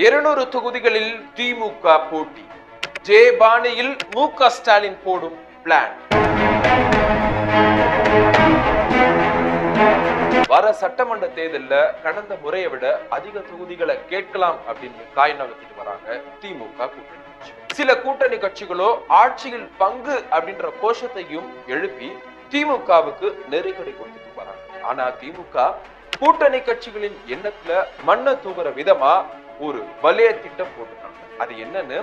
இருநூறு தொகுதிகளில் திமுக போட்டி. ஜே பாணியில் மு க ஸ்டாலின் போடும் பிளான் வர சட்டமன்ற தேர்தலில் கடந்த முறையை விட அதிக தொகுதிகளை கேட்கலாம் அப்படின்னு காய் நகர்த்திட்டு வராங்க திமுக கூட்டணி. சில கூட்டணி கட்சிகளோ ஆட்சியில் பங்கு அப்படின்ற கோஷத்தையும் எழுப்பி திமுகவுக்கு நெருக்கடி கொடுத்துட்டு வராங்க. ஆனா திமுக கூட்டணி கட்சிகளின் எண்ணத்துல மண்ணை தூங்குற விதமா ஒரு வலைய திட்டம் போட்டுருக்காங்க. அது என்னன்னு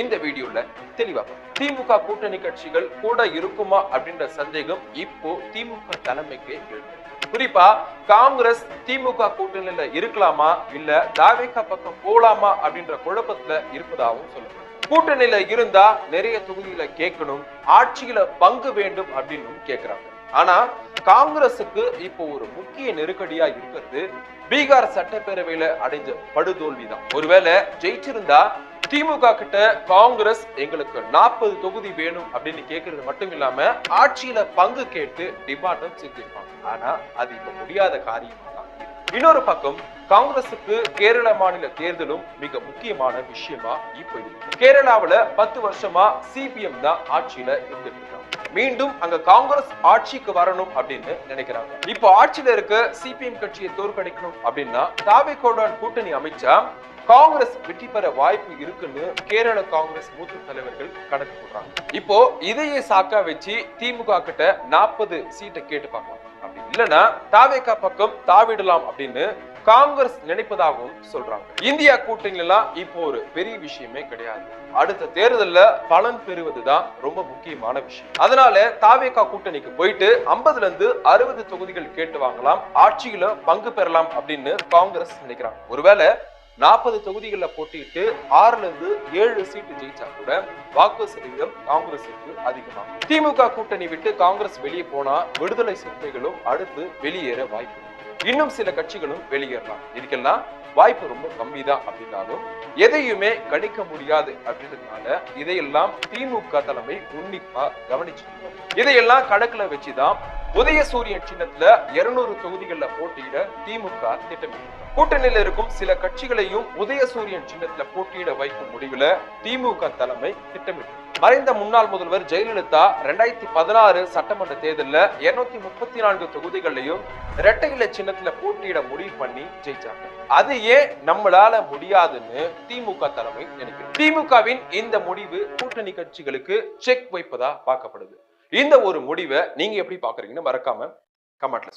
இந்த வீடியோல தெளிவா திமுக கூட்டணி கட்சிகள் கூட இருக்குமா அப்படின்ற சந்தேகம் இப்போ திமுக தலைமைக்கு எழுது குறிப்பா காங்கிரஸ் திமுக கூட்டணியில இருக்கலாமா இல்ல தாவேக்கா பக்கம் போலாமா அப்படின்ற குழப்பத்துல இருப்பதாகவும் சொல்லுங்க கூட்டணியில இருந்தா நிறைய தொகுதியில கேட்கணும் ஆட்சியில பங்கு வேண்டும் அப்படின்னு கேக்குறாங்க. ஆனா காங்கிரசுக்கு இப்போ ஒரு முக்கிய நெருக்கடியா இருக்கிறது. பீகார் சட்டப்பேரவையில அடைஞ்ச படுதோல்விதான். ஒருவேளை ஜெயிச்சிருந்தா திமுக கிட்ட காங்கிரஸ் எங்களுக்கு நாற்பது தொகுதி வேணும் அப்படின்னு கேக்குறது மட்டும் இல்லாம ஆட்சியில பங்கு கேட்டு டிமாண்டும் செஞ்சிருப்பாங்க ஆனா அது இப்ப முடியாத காரியம் தான் இன்னொரு பக்கம் காங்கிரசுக்கு கேரள மாநில தேர்தலும் மிக முக்கியமான விஷயமா இப்ப இருக்கு. பத்து வருஷமா சிபிஎம் தான் ஆட்சியில இருந்துட்டு இருக்காங்க மீண்டும் அங்க காங்கிரஸ் ஆட்சிக்கு வரணும் அப்படின்னு நினைக்கிறாங்க. இப்போ ஆட்சியில இருக்க சிபிஎம் கட்சியை தோற்கடிக்கணும் அப்படின்னா தாவேகோடான் கூட்டணி அமைச்சா காங்கிரஸ் வெற்றி பெற வாய்ப்பு இருக்குன்னு கேரள காங்கிரஸ் மூத்த தலைவர்கள் கணக்கு போடுறாங்க. இப்போ இதையே சாக்கா வச்சு திமுக கிட்ட நாற்பது சீட்டை கேட்டு பார்க்கலாம். அப்படி இல்லைன்னா தாவேக்கா பக்கம் தாவிடலாம் அப்படின்னு காங்கிரஸ் நினைப்பதாகவும் சொல்றாங்க. இந்தியா கூட்டணி எல்லாம் இப்போ ஒரு பெரிய விஷயமே கிடையாது. அடுத்த தேர்தல்ல பலன் பெறுவதுதான் ரொம்ப முக்கியமான விஷயம். அதனால தாவேகா கூட்டணிக்கு போயிட்டு ஐம்பதுல இருந்து அறுபது தொகுதிகள் கேட்டு வாங்கலாம் ஆட்சியில பங்கு பெறலாம் அப்படின்னு காங்கிரஸ் நினைக்கிறாங்க. ஒருவேளை நாற்பது தொகுதிகளில் போட்டியிட்டு ஆறுல இருந்து ஏழு சீட்டு ஜெயிச்சா கூட வாக்கு சதவீதம் காங்கிரசுக்கு அதிகமாகும். திமுக கூட்டணி விட்டு காங்கிரஸ் வெளியே போனா விடுதலை சிறுத்தைகளும் அடுத்து வெளியேற வாய்ப்பு இன்னும் சில கட்சிகளும் வெளியேறலாம். இதுக்கெல்லாம் வாய்ப்பு ரொம்ப கம்மி தான் அப்படின்னாலும் எதையுமே கணிக்க முடியாது அப்படின்றதுனால இதையெல்லாம் திமுக தலைமை உன்னிப்பா கவனிச்சு இதையெல்லாம் கணக்குல வச்சுதான் உதயசூரியன் சின்னத்துல இருநூறு தொகுதிகள்ல போட்டியிட திமுக திட்டமிட்டு கூட்டணியில இருக்கும் சில கட்சிகளையும் உதயசூரியன் சின்னத்துல போட்டியிட வைக்கும் முடிவுல திமுக தலைமை திட்டமிட்டு மறைந்த முன்னாள் முதல்வர் ஜெயலலிதா ரெண்டாயிரத்தி பதினாறு சட்டமன்ற தேர்தலில் இருநூத்தி முப்பத்தி நான்கு தொகுதிகளையும் இரட்டை இலை சின்னத்துல போட்டியிட முடிவு பண்ணி ஜெயிச்சாங்க. அது ஏன் நம்மளால முடியாதுன்னு திமுக தலைமை நினைக்கிறது. திமுகவின் இந்த முடிவு கூட்டணி கட்சிகளுக்கு செக் வைப்பதா பார்க்கப்படுது. இந்த ஒரு முடிவை நீங்க எப்படி பாக்குறீங்கன்னு மறக்காம கமெண்ட்ல